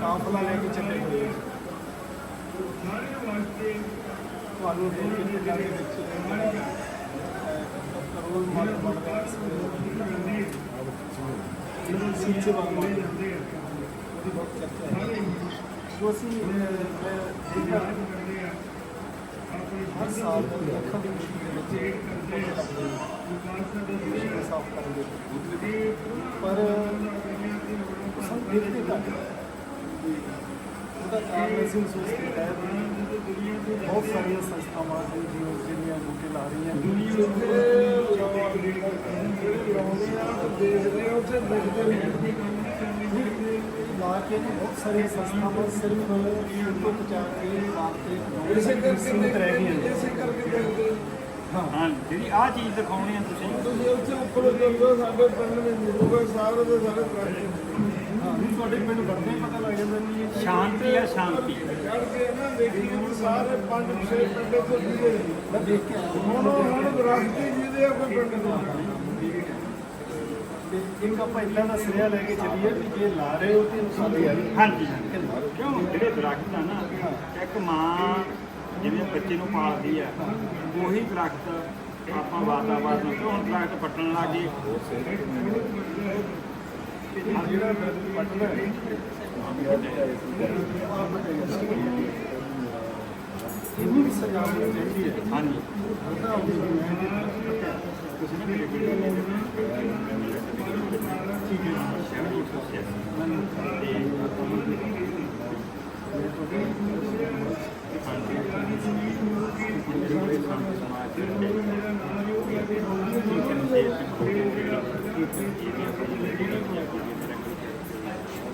ਕਾਫਲਾ ਲੈ ਕੇ ਚੱਲੇ ਹੋਏ ਹੋ ਤੁਹਾਨੂੰ ਦੋ ਦਿਨਾਂ ਦੇ ਵਿੱਚ ਕਰੋਲ ਮਾਰ ਬਣਦਾ ਜਿਹਨੂੰ ਸਿੱਖੇ ਵਾਂਗ ਉਹਦੀ ਬਹੁਤ ਚਰਚਾ ਹੈ। ਜੋ ਅਸੀਂ ਅਹ, ਮੈਂ ਦੇਖਿਆ ਹਰ ਸਾਲ ਅੱਖਾਂ ਦੀ ਸਾਫ਼ ਕਰਨ ਦੇ ਪਰ ਸਾਨੂੰ ਦੇਖਦੇ ਘੱਟ ਹੈ। ਉਹਦਾ ਕਾਰਨ ਅਸੀਂ ਮਹਿਸੂਸ ਕੀਤਾ ਹੈ ਵੀ ਬਹੁਤ ਸਾਰੀਆਂ ਸੰਸਥਾਵਾਂ ਹਨ ਜੋ ਜਿਹੜੀਆਂ ਬੂਟੇ ਲਾ ਰਹੀਆਂ ਲਾ ਕੇ ਨਾ ਬਹੁਤ ਸਾਰੀਆਂ ਸੰਸਥਾਵਾਂ ਸਿਰਫ ਫੋਟੋ ਖਿਚਾ ਕੇ ਲਾ ਕੇ ਇਸੇ ਕਰਕੇ ਸੀਮਿਤ ਰਹਿ ਗਈਆਂ ਨੇ। ਇਸੇ ਕਰਕੇ ਦੇਖਦੇ ਹਾਂ ਹਾਂ ਜਿਹੜੀ ਆਹ ਚੀਜ਼ ਦਿਖਾਉਣੀ ਆ ਤੁਸੀਂ ਤੁਸੀਂ ਉੱਥੇ ਉੱਪਰ ਚੱਲੋ ਸਾਡੇ ਪਿੰਡ ਦੇ ਮਿਲੂਗਾ ਸਾਰੇ ਦੇ ਸਾਰੇ ਪ੍ਰਾਈਵੇਟ ਹਾਂ ਵੀ ਤੁਹਾਡੇ ਪਿੰਡ ਹੀ ਪਤਾ ਲੱਗ ਜਾਂਦਾ ਇਹ ਸ਼ਾਂਤੀ ਆ ਸ਼ਾਂਤੀ। ਚੜ ਕੇ ਨਾ ਦੇਖੀਏ ਵੀ ਸਾਰੇ ਪੰਜ ਛੇ ਪਿੰਡ ਤੋਂ ਜਿਹਦੇ ਮੈਂ ਦੇਖ ਕੇ ਹੁਣ ਹੁਣ ਦਰਖਤੀ ਜਿਹਦੇ ਆ ਕੋਈ ਪਿੰਡ ਤੇ ਆਪਾਂ ਇਦਾਂ ਦਾ ਸਿਰਿਆ ਲੈ ਕੇ ਚੱਲੀਏ ਵੀ ਜੇ ਲਾ ਰਹੇ ਹੋ ਤੇ ਸਾਡੀ ਆ ਹਾਂਜੀ ਕਿਉਂ? ਜਿਹੜੇ ਦਰਖਤ ਆ ਨਾ ਇੱਕ ਮਾਂ ਜਿਵੇਂ ਬੱਚੇ ਨੂੰ ਪਾਲਦੀ ਆ ਉਹੀ ਦਰਖਤ ਆਪਾਂ ਵਾਤਾਵਰਨ ਨੂੰ ਹੁਣ ਦਰਖਤ ਪੱਟਣ ਲੱਗੇ ਜਿਹੜਾ ਪਟਨਾ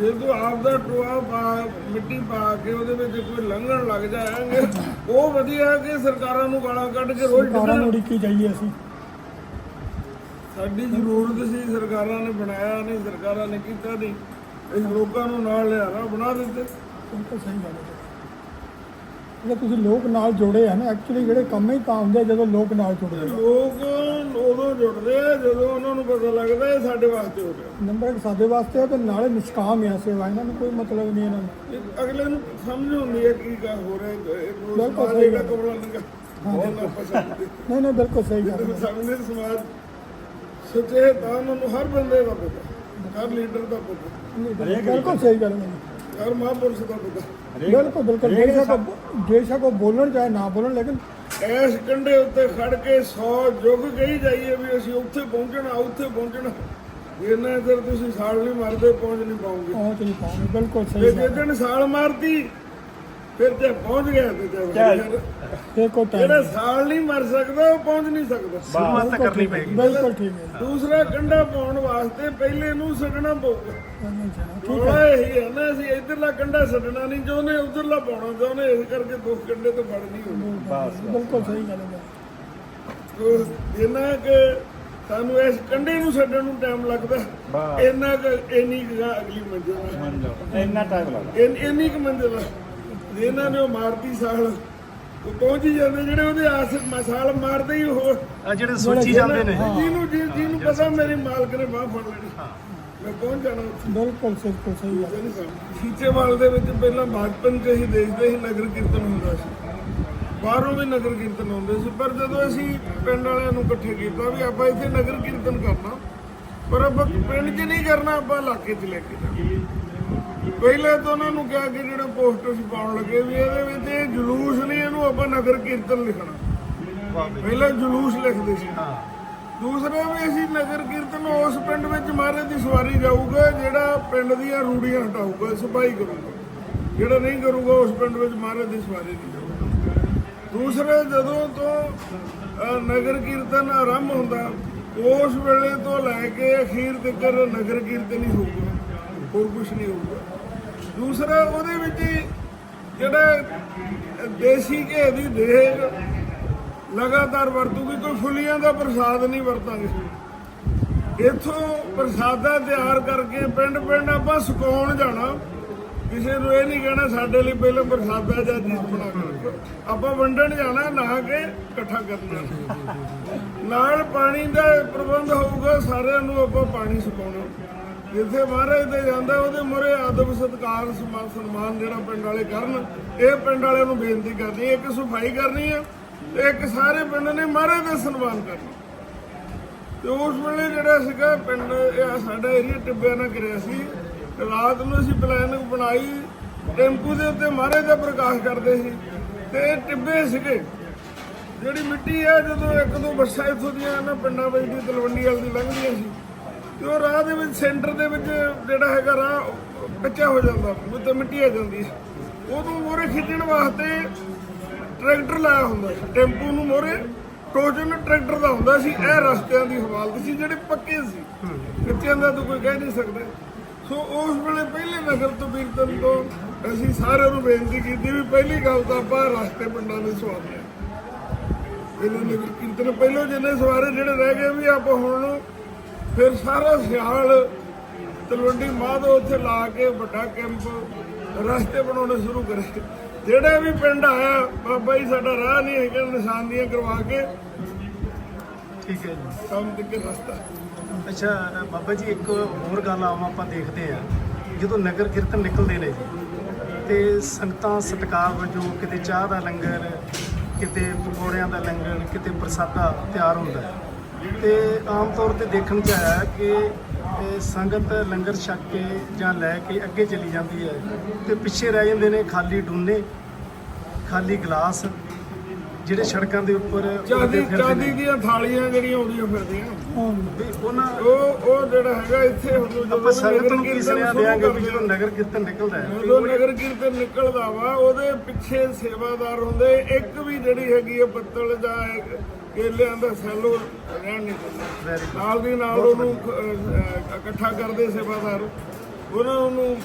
ਜੀ ਤੂੰ ਆਪ ਦਾ ਟੋਆ ਪਾ ਮਿੱਟੀ ਪਾ ਕੇ ਉਹਦੇ ਵਿੱਚ ਕੋਈ ਲੰਘਣ ਲੱਗ ਜਾਏਗਾ ਉਹ ਵਧੀਆ ਕਿ ਸਰਕਾਰਾਂ ਨੂੰ ਗਾਲਾਂ ਕੱਢ ਕੇ ਰੋਜ਼ ਸਰਕਾਰਾਂ ਨੂੰ ਉਡੀਕੀ ਜਾਈਏ ਅਸੀਂ। ਸਾਡੀ ਜ਼ਰੂਰਤ ਸੀ ਸਰਕਾਰਾਂ ਨੇ ਬਣਾਇਆ ਨਹੀਂ ਸਰਕਾਰਾਂ ਨੇ ਕੀਤਾ ਨਹੀਂ। ਇਸ ਲੋਕਾਂ ਨੂੰ ਨਾਲ ਲਿਆਣਾ ਬਣਾ ਦਿੱਤੇ। ਬਿਲਕੁਲ ਸਹੀ ਗੱਲ ਹੈ। ਜਿਹੜੇ ਤੁਸੀਂ ਲੋਕ ਨਾਲ ਜੋੜੇ ਆ ਨਾ ਐਕਚੁਅਲੀ ਜਿਹੜੇ ਕੰਮ ਹੀ ਤਾਂ ਹੁੰਦੇ ਆ ਜਦੋਂ ਲੋਕ ਨਾਲ ਜੁੜਦੇ ਆ। ਲੋਕ ਉਦੋਂ ਜੁੜਦੇ ਆ ਜਦੋਂ ਉਹਨਾਂ ਨੂੰ ਪਤਾ ਲੱਗਦਾ ਇਹ ਸਾਡੇ ਵਾਸਤੇ ਹੋ ਰਿਹਾ ਨੰਬਰ ਇੱਕ ਸਾਡੇ ਵਾਸਤੇ ਆ ਤੇ ਨਾਲੇ ਨਿਸ਼ਕਾਮ ਆ ਸੇਵਾ ਇਹਨਾਂ ਨੂੰ ਕੋਈ ਮਤਲਬ ਨਹੀਂ ਇਹਨਾਂ ਨੂੰ। ਇਹ ਅਗਲੇ ਨੂੰ ਸਮਝ ਹੁੰਦੀ ਹੈ ਕੀ ਕਾ ਹੋ ਰਿਹਾ ਹੈ ਇਹ ਬਿਲਕੁਲ ਸਹੀ ਗੱਲ। ਬਹੁਤ ਪਸੰਦ ਨਹੀਂ ਨਹੀਂ ਬਿਲਕੁਲ ਸਹੀ ਗੱਲ ਸਾਹਮਣੇ ਸਮਾਜ। ਸੱਚੇ ਤਾਂ ਉਹਨਾਂ ਨੂੰ ਹਰ ਬੰਦੇ ਦਾ ਪਤਾ ਹਰ ਲੀਡਰ ਦਾ ਪਤਾ। ਬਿਲਕੁਲ ਸਹੀ ਗੱਲ ਹੈ। ਹਰ ਮਹਾਂਪੁਰਸ਼ ਦਾ ਪਤਾ ਬਿਲਕੁਲ ਬਿਲਕੁਲ। ਬੇਸ਼ੱਕ ਉਹ- ਬੇਸ਼ੱਕ ਉਹ ਬੋਲਣ ਚਾਹੇ ਨਾ ਬੋਲਣ ਲੇਕਿਨ ਐਸ ਕੰਢੇ ਉੱਤੇ ਖੜ ਕੇ 100 ਯੁੱਗ ਕਹੀ ਜਾਈਏ ਵੀ ਅਸੀਂ ਉੱਥੇ ਪਹੁੰਚਣਾ ਉੱਥੇ ਪਹੁੰਚਣਾ। ਇਹਨਾਂ ਚਿਰ ਤੁਸੀਂ ਸਾਲ ਨਹੀਂ ਮਰਦੇ ਪਹੁੰਚ ਨਹੀਂ ਪਾਉਂਗੇ। ਪਹੁੰਚ ਨਹੀਂ ਪਾਉਂਦੇ ਬਿਲਕੁਲ ਤੇ ਸਹੀ ਜੇ ਗੱਲ ਦਿਨ ਸਾਲ ਮਾਰਦੀ ਫਿਰ ਤੇ ਪਹੁੰਚ ਗਿਆ ਤੇ ਚੱਲ ਇਹ ਕੋਈ ਟਾਈਮ ਜਿਹੜਾ ਸਾਲ ਨਹੀਂ ਮਰ ਸਕਦਾ ਉਹ ਪਹੁੰਚ ਨਹੀਂ ਸਕਦਾ। ਸ਼ੁਰੂਆਤ ਕਰਨੀ ਪਏਗੀ ਬਿਲਕੁਲ ਠੀਕ ਹੈ। ਦੂਸਰਾ ਕੰਡਾ ਪਾਉਣ ਵਾਸਤੇ ਪਹਿਲੇ ਨੂੰ ਛੱਡਣਾ ਪਊਗਾ। ਠੀਕ ਥੋੜਾ ਇਹੀ ਹੈ ਨਾ ਅਸੀਂ ਇਧਰਲਾ ਕੰਡਾ ਛੱਡਣਾ ਨਹੀਂ ਚਾਹੁੰਦੇ ਉਧਰਲਾ ਪਾਉਣਾ ਚਾਹੁੰਦੇ ਇਸ ਕਰਕੇ ਦੋ ਕੰਡੇ ਤੋਂ ਫੜ ਨਹੀਂ ਹੁੰਦੇ ਹੈ ਬਿਲਕੁਲ ਸਹੀ ਗੱਲ ਹੈ ਤੋ ਜਿੰਨਾ ਕਿ ਸਾਨੂੰ ਇਸ ਕੰਡੇ ਨੂੰ ਛੱਡਣ ਨੂੰ ਟਾਈਮ ਲੱਗਦਾ ਇੰਨਾ ਕੁ ਇੰਨੀ ਕੁ ਅਗਲੀ ਮੰਜ਼ਿਲ ਹੈ। ਇੰਨਾ ਟਾਈਮ ਲੱਗਦਾ। ਇੰਨ- ਇੰਨੀ ਕੁ ਮੰਜ਼ਿਲ ਹੈ। ਇਹਨਾਂ ਨੇ ਉਹ ਮਾਰਤੀ ਸਾਲ ਉਹ ਪਹੁੰਚ ਹੀ ਜਾਂਦੇ ਜਿਹੜੇ ਉਹਦੇ ਆਸ ਮਸਾਲ ਮਾਰਦੇ ਹੀ ਉਹ। ਆ ਜਿਹੜੇ ਸੋਚੀ ਜਾਂਦੇ ਨੇ। ਜਿਹਨੂੰ ਜੀ- ਜਿਹਨੂੰ ਪਤਾ ਮੇਰੀ ਮਾਲਕ ਨੇ ਬਾਹ ਫੜ ਲੈਣੀ। ਮੈਂ ਪਹੁੰਚ ਜਾਣਾ ਉੱਥੇ। ਬਿਲਕੁਲ ਬਿਲਕੁਲ ਸਹੀ ਗੱਲ। ਸੀਚੇਵਾਲ ਦੇ ਵਿੱਚ ਪਹਿਲਾਂ ਬਚਪਨ ਚ ਹੀ ਦੇਖਦੇ ਸੀ ਨਗਰ ਕੀਰਤਨ ਹੁੰਦਾ ਸੀ। ਬਾਹਰੋਂ ਵੀ ਨਗਰ ਕੀਰਤਨ ਹੁੰਦੇ ਸੀ। ਪਰ ਜਦੋਂ ਅਸੀਂ ਪਿੰਡ ਵਾਲਿਆਂ ਨੂੰ ਇਕੱਠੇ ਕੀਤਾ ਵੀ ਆਪਾਂ ਇੱਥੇ ਨਗਰ ਕੀਰਤਨ ਕਰਨਾ ਪਰ ਆਪਾਂ ਪਿੰਡ 'ਚ ਨਹੀਂ ਕਰਨਾ ਆਪਾਂ ਇਲਾਕੇ 'ਚ ਲੈ ਕੇ ਜਾਣਾ। ਪਹਿਲਾਂ ਤਾਂ ਉਹਨਾਂ ਨੂੰ ਕਿਹਾ ਕਿ ਜਿਹੜਾ ਪੋਸਟਰ ਸੀ ਪਾਉਣ ਲੱਗੇ ਵੀ ਇਹਦੇ ਵਿੱਚ ਇਹ ਜਲੂਸ ਨਹੀਂ ਇਹਨੂੰ ਆਪਾਂ ਨਗਰ ਕੀਰਤਨ ਲਿਖਣਾ। ਪਹਿਲਾਂ ਜਲੂਸ ਲਿਖਦੇ ਸੀ। ਦੂਸਰਾ ਵੀ ਅਸੀਂ ਨਗਰ ਕੀਰਤਨ ਉਸ ਪਿੰਡ ਵਿੱਚ ਮਹਾਰਾਜ ਦੀ ਸਵਾਰੀ ਜਾਊਗਾ ਜਿਹੜਾ ਪਿੰਡ ਦੀਆਂ ਰੂੜੀਆਂ ਹਟਾਊਗਾ ਸਫ਼ਾਈ ਕਰੂਗਾ। ਜਿਹੜਾ ਨਹੀਂ ਕਰੂਗਾ ਉਸ ਪਿੰਡ ਵਿੱਚ ਮਹਾਰਾਜ ਦੀ ਸਵਾਰੀ ਨਹੀਂ ਜਾਊਗਾ। ਦੂਸਰੇ ਜਦੋਂ ਤੋਂ ਨਗਰ ਕੀਰਤਨ ਆਰੰਭ ਹੁੰਦਾ ਉਸ ਵੇਲੇ ਤੋਂ ਲੈ ਕੇ ਅਖੀਰ ਤੱਕ ਨਗਰ ਕੀਰਤਨ ਹੀ ਹੋਊਗਾ। ਹੋਰ ਕੁਝ ਨਹੀਂ ਹੋਊਗਾ। ਦੂਸਰਾ ਉਹਦੇ ਵਿੱਚ ਹੀ ਜਿਹੜਾ ਦੇਸੀ ਘੇ ਦੀ ਦੇਗ ਲਗਾਤਾਰ ਵਰਤੂਗੀ, ਕੋਈ ਫੁੱਲੀਆਂ ਦਾ ਪ੍ਰਸਾਦ ਨਹੀਂ ਵਰਤਾਂਗੇ। ਇੱਥੋਂ ਪ੍ਰਸਾਦਾ ਤਿਆਰ ਕਰਕੇ ਪਿੰਡ ਪਿੰਡ ਆਪਾਂ ਸੁਕਾਉਣ ਜਾਣਾ, ਕਿਸੇ ਨੂੰ ਇਹ ਨਹੀਂ ਕਹਿਣਾ ਸਾਡੇ ਲਈ ਪਹਿਲਾਂ ਪ੍ਰਸਾਦਾ ਜਾਂ ਜੀਤ ਬਣਾ ਕੇ ਆਪਾਂ ਵੰਡਣ ਜਾਣਾ ਨਾ ਕਿ ਇਕੱਠਾ ਕਰਨਾ। ਨਾਲ ਪਾਣੀ ਦਾ ਪ੍ਰਬੰਧ ਹੋਊਗਾ, ਸਾਰਿਆਂ ਨੂੰ ਆਪਾਂ ਪਾਣੀ ਸੁਕਾਉਣਾ। ਜਿੱਥੇ ਮਹਾਰਾਜ ਤੇ ਜਾਂਦਾ, ਉਹਦੇ ਮੁਰੇ ਆਦਬ ਸਤਕਾਰ ਸਨਮਾਨ ਸਨਮਾਨ ਜਿਹੜਾ ਪਿੰਡ ਵਾਲੇ ਕਰਨ, ਇਹ ਪਿੰਡ ਵਾਲਿਆਂ ਨੂੰ ਬੇਨਤੀ ਕਰਨੀ ਹੈ, ਇੱਕ ਸਫ਼ਾਈ ਕਰਨੀ ਹੈ ਤੇ ਇੱਕ ਸਾਰੇ ਪਿੰਡ ਨੇ ਮਹਾਰਾਜ ਦਾ ਸਨਮਾਨ ਕਰਨਾ। ਤੇ ਉਸ ਵੇਲੇ ਜਿਹੜਾ ਸੀਗਾ ਪਿੰਡ, ਇਹ ਸਾਡਾ ਏਰੀਆ ਟਿੱਬਿਆਂ ਨਾਲ ਕਰਿਆ ਸੀ। ਰਾਤ ਨੂੰ ਅਸੀਂ ਪਲਾਨਿੰਗ ਬਣਾਈ, ਟੈਂਪੂ ਦੇ ਉੱਤੇ ਮਹਾਰਾਜ ਦਾ ਪ੍ਰਕਾਸ਼ ਕਰਦੇ ਸੀ। ਤੇ ਇਹ ਟਿੱਬੇ ਸੀਗੇ, ਜਿਹੜੀ ਮਿੱਟੀ ਹੈ, ਜਦੋਂ ਇੱਕ ਦੋ ਬੱਸਾਂ ਇੱਥੋਂ ਦੀਆਂ ਨਾ ਪਿੰਡਾਂ ਵਿੱਚ ਦੀ ਤਲਵੰਡੀ ਵਾਲੀ ਦੀ ਲੰਘਦੀਆਂ ਸੀ ਤੇ ਉਹ ਰਾਹ ਦੇ ਵਿੱਚ ਸੈਂਟਰ ਦੇ ਵਿੱਚ ਜਿਹੜਾ ਹੈਗਾ ਰਾਹ ਉਹ ਕੱਚਾ ਹੋ ਜਾਂਦਾ ਉੱਤੇ ਮਿੱਟੀ ਆ ਜਾਂਦੀ ਹੈ। ਉਦੋਂ ਮੋਰੇ ਖਿੱਚਣ ਵਾਸਤੇ ਟਰੈਕਟਰ ਲਾਇਆ ਹੁੰਦਾ ਸੀ। ਟੈਂਪੂ ਨੂੰ ਮੋਰੇ ਟੋਜਨ ਟਰੈਕਟਰ ਦਾ ਹੁੰਦਾ ਸੀ। ਇਹ ਰਸਤਿਆਂ ਦੀ ਹਵਾਲਤ ਸੀ, ਜਿਹੜੇ ਪੱਕੇ ਸੀ। ਕੱਚਿਆਂ ਦਾ ਤਾਂ ਕੋਈ ਕਹਿ ਨਹੀਂ ਸਕਦਾ। ਸੋ ਉਸ ਵੇਲੇ ਪਹਿਲੇ ਨਗਰ ਤੋਂ ਕੀਰਤਨ ਤੋਂ ਅਸੀਂ ਸਾਰਿਆਂ ਨੂੰ ਬੇਨਤੀ ਕੀਤੀ ਵੀ ਪਹਿਲੀ ਗੱਲ ਤਾਂ ਆਪਾਂ ਰਸਤੇ ਪਿੰਡਾਂ ਦੇ ਸਵਾਰਨੇ ਆ ਇਹਨਾਂ ਨਗਰ ਕੀਰਤਨ ਪਹਿਲੋਂ ਜਿੰਨੇ ਸਵਾਰੇ ਜਿਹੜੇ ਰਹਿ ਗਏ ਵੀ ਆਪਾਂ ਹੁਣ ਫਿਰ ਸਾਰਾ ਸਿਆਲ ਤਲਵੰਡੀ ਮਾਧੋ ਉੱਥੇ ਲਾ ਕੇ ਵੱਡਾ ਕੈਂਪ ਰਸਤੇ ਬਣਾਉਣੇ ਸ਼ੁਰੂ ਕਰੇ। ਜਿਹੜਾ ਵੀ ਪਿੰਡ ਆਇਆ ਬਾਬਾ ਜੀ ਸਾਡਾ ਰਾਹ ਨਹੀਂ ਹੈਗਾ ਨਿਸ਼ਾਨੀਆਂ ਕਰਵਾ ਕੇ ਠੀਕ ਹੈ ਜੀ। ਕੰਮ ਤੇ ਰਸਤਾ। ਅੱਛਾ ਬਾਬਾ ਜੀ ਇੱਕ ਹੋਰ ਗੱਲ ਆਮ ਆਪਾਂ ਦੇਖਦੇ ਆ ਜਦੋਂ ਨਗਰ ਕੀਰਤਨ ਨਿਕਲਦੇ ਨੇ ਜੀ ਤੇ ਸੰਗਤਾਂ ਸਤਿਕਾਰ ਵਜੋਂ ਕਿਤੇ ਚਾਹ ਦਾ ਲੰਗਰ ਕਿਤੇ ਪਕੌੜਿਆਂ ਦਾ ਲੰਗਰ ਕਿਤੇ ਪ੍ਰਸਾਦਾ ਤਿਆਰ ਹੁੰਦਾ ਹੈ। ਤੇ ਆਮ ਤੌਰ ਤੇ ਦੇਖਣ ਚ ਆਇਆ ਕਿ ਇਹ ਸੰਗਤ ਲੰਗਰ ਛਕ ਕੇ ਜਾਂ ਲੈ ਕੇ ਅੱਗੇ ਚਲੀ ਜਾਂਦੀ ਹੈ ਤੇ ਪਿੱਛੇ ਰਹਿ ਜਾਂਦੇ ਨੇ ਖਾਲੀ ਡੂਨੇ ਖਾਲੀ ਗਲਾਸ ਜਿਹੜੇ ਸੜਕਾਂ ਦੇ ਉੱਪਰ ਚਾਂਦੀ ਚਾਂਦੀ ਦੀਆਂ ਥਾਲੀਆਂ ਜਿਹੜੀਆਂ ਆਉਂਦੀਆਂ ਫਿਰਦੀਆਂ। ਉਹਨਾਂ ਉਹ ਉਹ ਜਿਹੜਾ ਹੈਗਾ ਇੱਥੇ ਹੁਣ ਆਪਾਂ ਸੰਗਤ ਨੂੰ ਕੀ ਸੁਨੇਹਾ ਦੇਾਂਗੇ ਵੀ ਜਦੋਂ ਨਗਰ ਕੀਰਤਨ ਨਿਕਲਦਾ ਹੈ? ਜਦੋਂ ਨਗਰ ਕੀਰਤਨ ਨਿਕਲਦਾ ਵਾ ਉਹਦੇ ਪਿੱਛੇ ਸੇਵਾਦਾਰ ਹੁੰਦੇ। ਇੱਕ ਵੀ ਜਿਹੜੀ ਹੈਗੀ ਹੈ ਪੱਤਲ ਜਾਂ ਇੱਕ ਕੇਲਿਆਂ ਦਾ ਸੈਲੋ ਰਹਿਣ ਨਹੀਂ ਦਿੰਦੇ. ਨਾਲ ਦੀ ਨਾਲ ਉਹਨੂੰ ਅਹ, ਇਕੱਠਾ ਕਰਦੇ ਸੇਵਾਦਾਰ। ਉਹਨਾਂ ਨੂੰ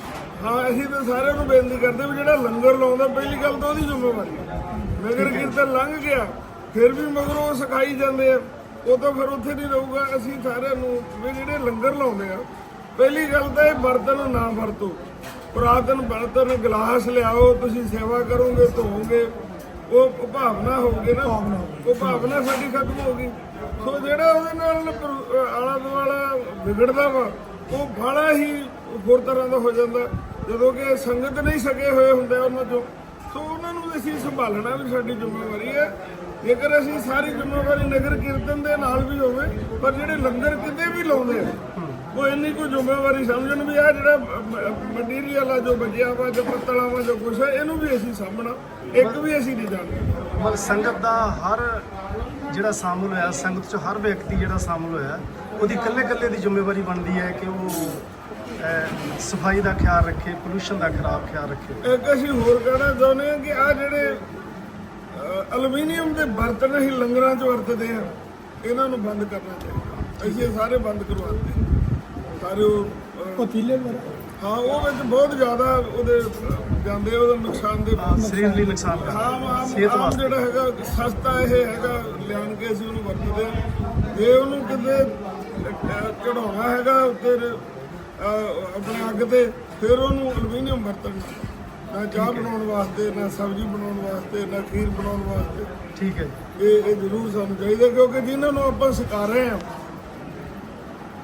ਹਾਂ ਅਸੀਂ ਤਾਂ ਸਾਰਿਆਂ ਨੂੰ ਬੇਨਤੀ ਕਰਦੇ ਵੀ ਜਿਹੜਾ ਲੰਗਰ ਲਾਉਂਦਾ ਪਹਿਲੀ ਗੱਲ ਤਾਂ ਉਹਦੀ ਜ਼ਿੰਮੇਵਾਰੀ ਹੈ। ਨਗਰ ਕੀਰਤਨ ਲੰਘ ਗਿਆ ਫਿਰ ਵੀ ਮਗਰੋਂ ਉਹ ਸਿਖਾਈ ਜਾਂਦੇ ਆ। ਉਹ ਤਾਂ ਫਿਰ ਉੱਥੇ ਨਹੀਂ ਰਹੂਗਾ ਅਸੀਂ ਸਾਰਿਆਂ ਨੂੰ ਵੀ ਜਿਹੜੇ ਲੰਗਰ ਲਾਉਂਦੇ ਆ ਪਹਿਲੀ ਗੱਲ ਤਾਂ ਇਹ ਬਰਤਨ ਨਾ ਵਰਤੋ। ਪੁਰਾਤਨ ਬਰਤਨ ਗਲਾਸ ਲਿਆਓ ਤੁਸੀਂ ਸੇਵਾ ਕਰੋਗੇ ਧੋਓਗੇ ਉਹ ਭਾਵਨਾ ਹੋਊਗੀ ਨਾ। ਉਹ ਭਾਵਨਾ ਸਾਡੀ ਖਤਮ ਹੋ ਗਈ। ਸੋ ਜਿਹੜਾ ਉਹਦੇ ਨਾਲ ਆਲਾ ਦੁਆਲਾ ਵਿਗੜਦਾ ਵਾ ਉਹ ਬੜਾ ਹੀ ਹੋਰ ਤਰ੍ਹਾਂ ਦਾ ਹੋ ਜਾਂਦਾ। ਜਦੋਂ ਕਿ ਸੰਗਤ ਨਹੀਂ ਸਕੇ ਹੋਏ ਹੁੰਦੇ ਉਹਨਾਂ ਚੋਂ। ਸੋ ਉਹਨਾਂ ਨੂੰ ਅਸੀਂ ਸੰਭਾਲਣਾ ਵੀ ਸਾਡੀ ਜ਼ਿੰਮੇਵਾਰੀ ਹੈ। ਜੇਕਰ ਅਸੀਂ ਸਾਰੀ ਜ਼ਿੰਮੇਵਾਰੀ ਨਗਰ ਕੀਰਤਨ ਦੇ ਨਾਲ ਵੀ ਹੋਵੇ ਪਰ ਜਿਹੜੇ ਲੰਗਰ ਕਿਤੇ ਵੀ ਲਾਉਂਦੇ ਆ ਉਹ ਇੰਨੀ ਕੋਈ ਜ਼ਿੰਮੇਵਾਰੀ ਸਮਝਣ ਵੀ ਆ ਜਿਹੜਾ ਮਟੀਰੀਅਲ ਆ ਜੋ ਬਚਿਆ ਵਾ ਜੋ ਪੱਤਲਾਂ ਵਾ ਜੋ ਕੁਛ ਹੈ ਇਹਨੂੰ ਵੀ ਅਸੀਂ ਸਾਂਭਣਾ। ਇੱਕ ਵੀ ਅਸੀਂ ਨਹੀਂ ਜਾਣਦੇ। ਮਤਲਬ ਸੰਗਤ ਦਾ ਹਰ ਜਿਹੜਾ ਸ਼ਾਮਲ ਹੋਇਆ ਸੰਗਤ ਚ ਹਰ ਵਿਅਕਤੀ ਜਿਹੜਾ ਸ਼ਾਮਲ ਹੋਇਆ ਉਹਦੀ ਇਕੱਲੇ ਇਕੱਲੇ ਦੀ ਜ਼ਿੰਮੇਵਾਰੀ ਬਣਦੀ ਹੈ ਕਿ ਉਹ ਸਫ਼ਾਈ ਦਾ ਖਿਆਲ ਰੱਖੇ ਪੋਲੂਸ਼ਨ ਦਾ ਖਰਾਬ ਖਿਆਲ ਰੱਖੇ। ਇੱਕ ਅਸੀਂ ਹੋਰ ਕਹਿਣਾ ਚਾਹੁੰਦੇ ਹਾਂ ਕਿ ਆ ਜਿਹੜੇ ਐਲੂਮੀਨੀਅਮ ਦੇ ਬਰਤਨ ਅਸੀਂ ਲੰਗਰਾਂ 'ਚ ਵਰਤਦੇ ਆ ਇਹਨਾਂ ਨੂੰ ਬੰਦ ਕਰਨਾ ਚਾਹੀਦਾ। ਅਸੀਂ ਇਹ ਸਾਰੇ ਬੰਦ ਕਰਵਾਉਂਦੇ ਸਾਰੇ ਉਹ ਅਹ, ਪਤੀਲੇ ਵਗੈਰਾ ਹਾਂ ਉਹ ਵਿੱਚ ਬਹੁਤ ਜ਼ਿਆਦਾ ਉਹਦੇ ਅਹ, ਜਾਂਦੇ ਆ, ਉਹਦਾ ਨੁਕਸਾਨ ਦੇ ਹਾਂ, ਸਰੀਰ ਲਈ ਨੁਕਸਾਨ ਹਾਂ ਕਰਦਾ ਆਮ ਸਿਹਤ ਆਮ ਵਾਸਤੇ। ਜਿਹੜਾ ਹੈਗਾ ਸਸਤਾ ਇਹ ਹੈਗਾ ਲਿਆਣ ਕੇ ਅਸੀਂ ਉਹਨੂੰ ਵਰਤਦੇ ਹਾਂ ਜੇ ਉਹਨੂੰ ਕਿਤੇ ਅਹ, ਚੜਾਉਣਾ ਹੈਗਾ ਉੱਤੇ ਆਪਣੇ ਅੱਗ ਤੇ ਫਿਰ ਉਹਨੂੰ ਐਲੂਮੀਨੀਅਮ ਵਰਤਣਾ। ਨਾ ਚਾਹ ਬਣਾਉਣ ਵਾਸਤੇ ਨਾ ਸਬਜ਼ੀ ਬਣਾਉਣ ਵਾਸਤੇ ਨਾ ਖੀਰ ਬਣਾਉਣ ਵਾਸਤੇ। ਠੀਕ ਹੈ ਇਹ ਇਹ ਜ਼ਰੂਰ ਸਾਨੂੰ ਚਾਹੀਦਾ ਕਿਉਂਕਿ ਜਿਨ੍ਹਾਂ ਨੂੰ ਆਪਾਂ ਸਿਖਾ ਰਹੇ ਹਾਂ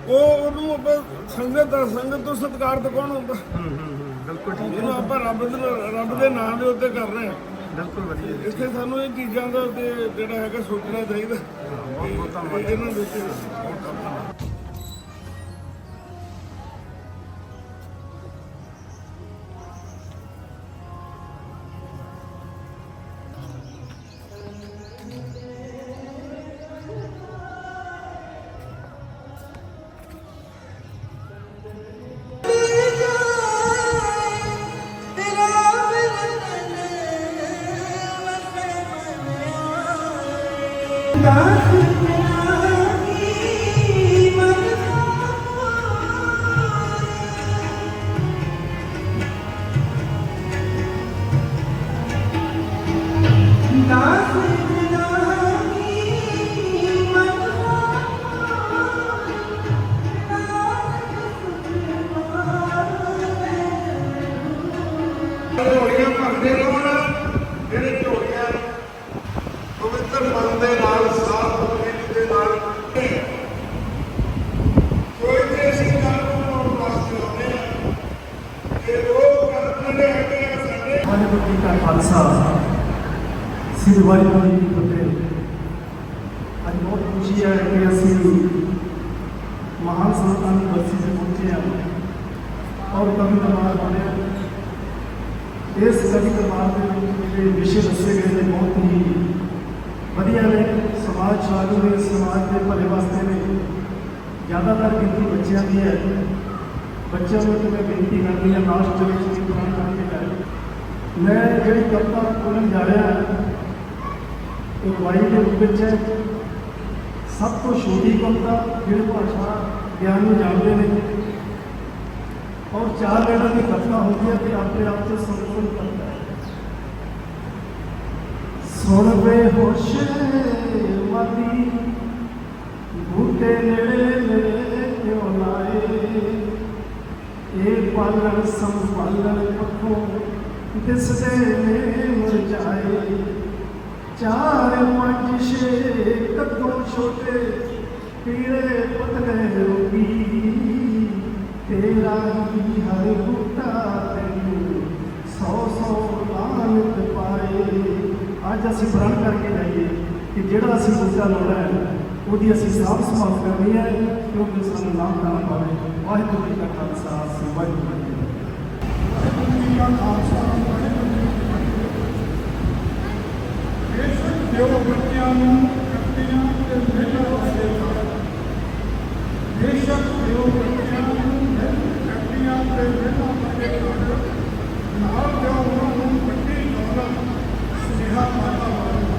ਉਹ ਉਹਨੂੰ ਆਪਾਂ ਸੰਗਤ ਦਾ ਸੰਗਤ ਤੋਂ ਸਤਿਕਾਰ ਤਾਂ ਕੌਣ ਹੁੰਦਾ? ਹੂੰ ਹੂੰ ਹੂੰ ਬਿਲਕੁਲ ਠੀਕ ਜਿਹਨੂੰ ਆਪਾਂ ਰੱਬ ਦੇ ਰੱਬ ਦੇ ਨਾਮ ਦੇ ਉੱਤੇ ਕਰ ਰਹੇ ਹਾਂ। ਬਿਲਕੁਲ ਵਧੀਆ ਜੀ। ਇੱਥੇ ਸਾਨੂੰ ਇਹ ਚੀਜ਼ਾਂ ਦਾ ਤੇ ਜਿਹੜਾ ਹੈਗਾ ਸੋਚਣਾ ਚਾਹੀਦਾ। ਬਹੁਤ ਬਹੁਤ ਧੰਨਵਾਦ। ਇਹਨਾਂ ਦੇ ਉੱਤੇ ਸ੍ਰੀ ਵਾਹਿਗੁਰੂ ਜੀ ਕੀ ਫਤਿਹ ਅੱਜ ਬਹੁਤ ਖੁਸ਼ੀ ਹੈ ਕਿ ਅਸੀਂ ਮਹਾਨ ਸੰਤਾਂ ਦੀ ਬਰਸੀ ਤੇ ਪਹੁੰਚੇ ਹਾਂ ਔਰ ਕਵੀ ਦਰਬਾਰ ਬਣਿਆ ਇਸ ਕਵੀ ਦਰਬਾਰ ਦੇ ਵਿੱਚ ਜਿਹੜੇ ਵਿਸ਼ੇ ਦੱਸੇ ਗਏ ਨੇ ਬਹੁਤ ਹੀ ਵਧੀਆ ਨੇ ਸਮਾਜ ਚਾਲੂ ਨੇ ਸਮਾਜ ਦੇ ਭਲੇ ਵਾਸਤੇ ਨੇ ਜ਼ਿਆਦਾਤਰ ਗਿਣਤੀ ਬੱਚਿਆਂ ਦੀ ਹੈ ਬੱਚਿਆਂ ਨੂੰ ਤੇ ਮੈਂ ਬੇਨਤੀ ਕਰਦੀ ਹਾਂ ਲਾਸਟ ਦੇ ਵਿੱਚ ਵੀ ਪ੍ਰਣ ਕਰਕੇ ਲੈ ਮੈਂ ਜਿਹੜੀ ਕਵਿਤਾ ਬੋਲਣ ਜਾ ਰਿਹਾ ਅਗਵਾਈ ਦੇ ਰੂਪ ਵਿੱਚ ਹੈ। ਸਭ ਤੋਂ ਛੋਟੀ ਕਵਿਤਾ ਜਿਹੜੀ ਭਾਸ਼ਾ ਗਿਆਨ ਨੂੰ ਜਾਣਦੇ ਨੇ। ਔਰ ਚਾਰ ਲੈਣਾ ਦੀ ਕਥਾ ਹੁੰਦੀ ਹੈ ਕਿ ਆਪਣੇ ਆਪ ਤੋਂ ਸੰਤੁਲਨ ਕਰਦਾ ਹੈ। ਸੁਣ ਵੇ ਹੋਸ਼ ਮਦੀ, ਬੂਟੇ ਨੇੜੇ ਨੇੜੇ ਕਿਉਂ ਲਾਏ? ਇਹ ਪਾਲਣ ਸੰਭਾਲਣ ਪੱਖੋਂ ਦਿਸਦੇ ਨੇ ਮੁਰਝਾਏ ਚਾਰ ਪੰਜ ਛੇ ਕਦੋਂ ਛੋਟੇ ਪੀਲੇ ਪਤਲੇ ਰੋਗੀ ਤੇਰਾ ਹੀ ਹਰ ਬੂਟਾ ਤੈਨੂੰ ਸੌ ਸੌ ਲਾਨਤ ਪਾਏ ਅੱਜ ਅਸੀਂ ਪ੍ਰਣ ਕਰਕੇ ਜਾਈਏ ਕਿ ਜਿਹੜਾ ਅਸੀਂ ਬੂਟਾ ਲਾਉਣਾ ਹੈ ਉਹਦੀ ਅਸੀਂ ਸਾਫ਼ ਸੰਭਾਲ ਕਰਨੀ ਹੈ ਕਿਉਂਕਿ ਸਾਨੂੰ ਨਾਮ ਨਾ ਪਾਵੇ ਵਾਹਿਗੁਰੂ ਜੀ ਕਾ ਖਾਲਸਾ ਸ੍ਰੀ ਵਾਹਿਗੁਰੂ ਜੀ ਕੀ ਫਤਿਹ ਬੇਸ਼ੱਕ ਜੋ ਬੱਚਿਆਂ ਨੂੰ ਕੱਟੀਆਂ ਤੇ ਮਿਹਨਤ ਵਾਲੇ ਬੇਸ਼ੱਕ ਜੋ ਬੱਚਿਆਂ ਨੂੰ ਮਿਹਨਤ ਕੱਟੀਆਂ ਤੇ ਮਿਹਨਤ ਵਾਲੇ ਨਾਲ ਜੋ ਉਹਨਾਂ ਨੂੰ ਵੱਡੀ ਦੌਲਤ, ਸੁਨੇਹਾ ਪਾਤਾ ਵਾਲੇ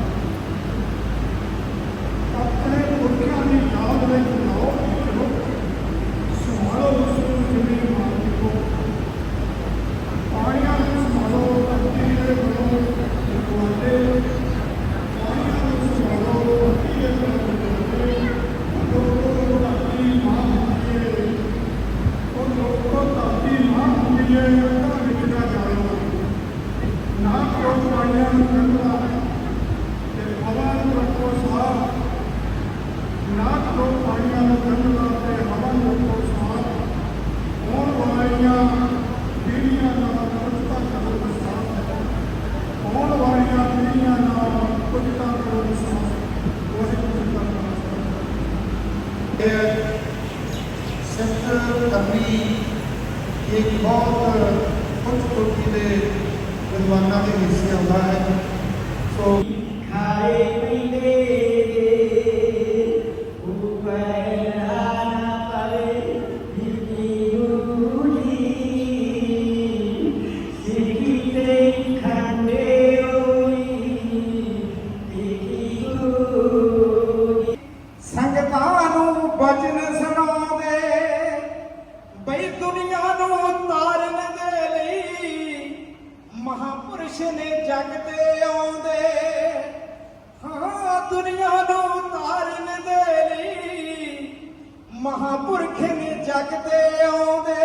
ਮਹਾਪੁਰਖ ਨੇ ਜਗ ਤੇ ਆਉਂਦੇ।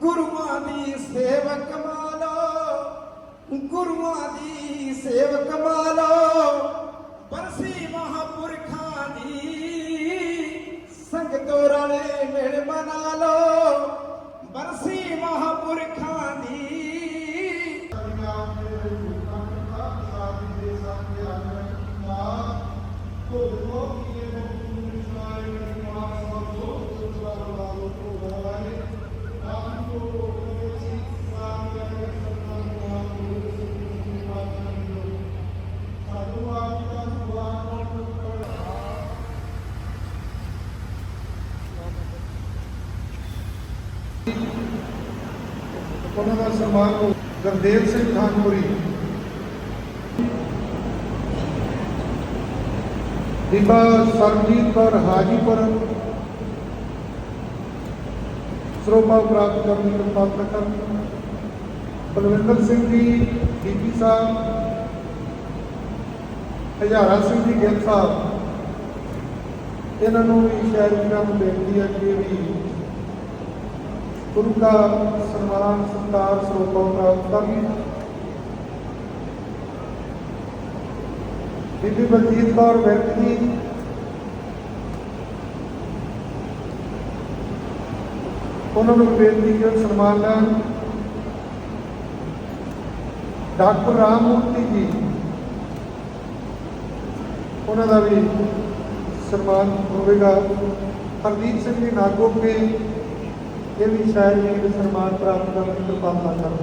ਗੁਰੂਆਂ ਦੀ ਸੇਵਕ ਮਾਲੋ, ਗੁਰੂਆਂ ਦੀ ਸੇਵਕ ਮਾਲੋ, ਬਰਸੀ ਮਹਾਪੁਰਖਾਂ ਦੀ ਸੰਗਤੋਂ ਰਲੇ ਮਿਲ ਮਨਾ ਲੋ ਬਰਸੀ ਉਹਨਾਂ ਦਾ ਸਨਮਾਨ ਗੁਰਦੇਵ ਸਿੰਘ ਖਾਨਪੁਰੀ ਬੀਬਾ ਸਰਜੀਤ ਕੌਰ ਹਾਜੀਪੁਰ ਸਰੋਪਾ ਪ੍ਰਾਪਤ ਕਰਨ ਦੀ ਕਿਰਪਾਲਤਾ ਕਰਨ ਬਲਵਿੰਦਰ ਸਿੰਘ ਜੀ ਡੀਪੀ ਸਾਹਿਬ ਹਜ਼ਾਰਾ ਸਿੰਘ ਜੀ ਗਿੱਲ ਸਾਹਿਬ ਇਹਨਾਂ ਨੂੰ ਵੀ ਸ਼ਾਇਦ ਵੀਰਾਂ ਨੂੰ ਬੇਨਤੀ ਹੈ ਕਿ ਇਹ ਵੀ ਗੁਰੂ ਦਾ ਸਨਮਾਨ, ਸਤਿਕਾਰ ਸਰੋਪਾ ਪ੍ਰਾਪਤ ਕਰਨ। ਬੀਬੀ ਬਲਜੀਤ ਕੌਰ ਵਿਰਕ ਜੀ। ਉਹਨਾਂ ਨੂੰ ਬੇਨਤੀ ਕਿ ਉਹ ਸਨਮਾਨ ਲੈਣ। ਡਾਕਟਰ ਰਾਮ ਰਾਮਮੂਰਤੀ ਜੀ। ਉਹਨਾਂ ਦਾ ਵੀ ਸਨਮਾਨ ਹੋਵੇਗਾ। ਹਰਦੀਪ ਸਿੰਘ ਜੀ ਨਾਗੋ ਕੇ ਇਹ ਵੀ ਸ਼ਾਇਦ ਇਹ ਸਨਮਾਨ ਪ੍ਰਾਪਤ ਕਰਨ ਦੀ ਕਿਰਪਾਲਤਾ ਕਰਨ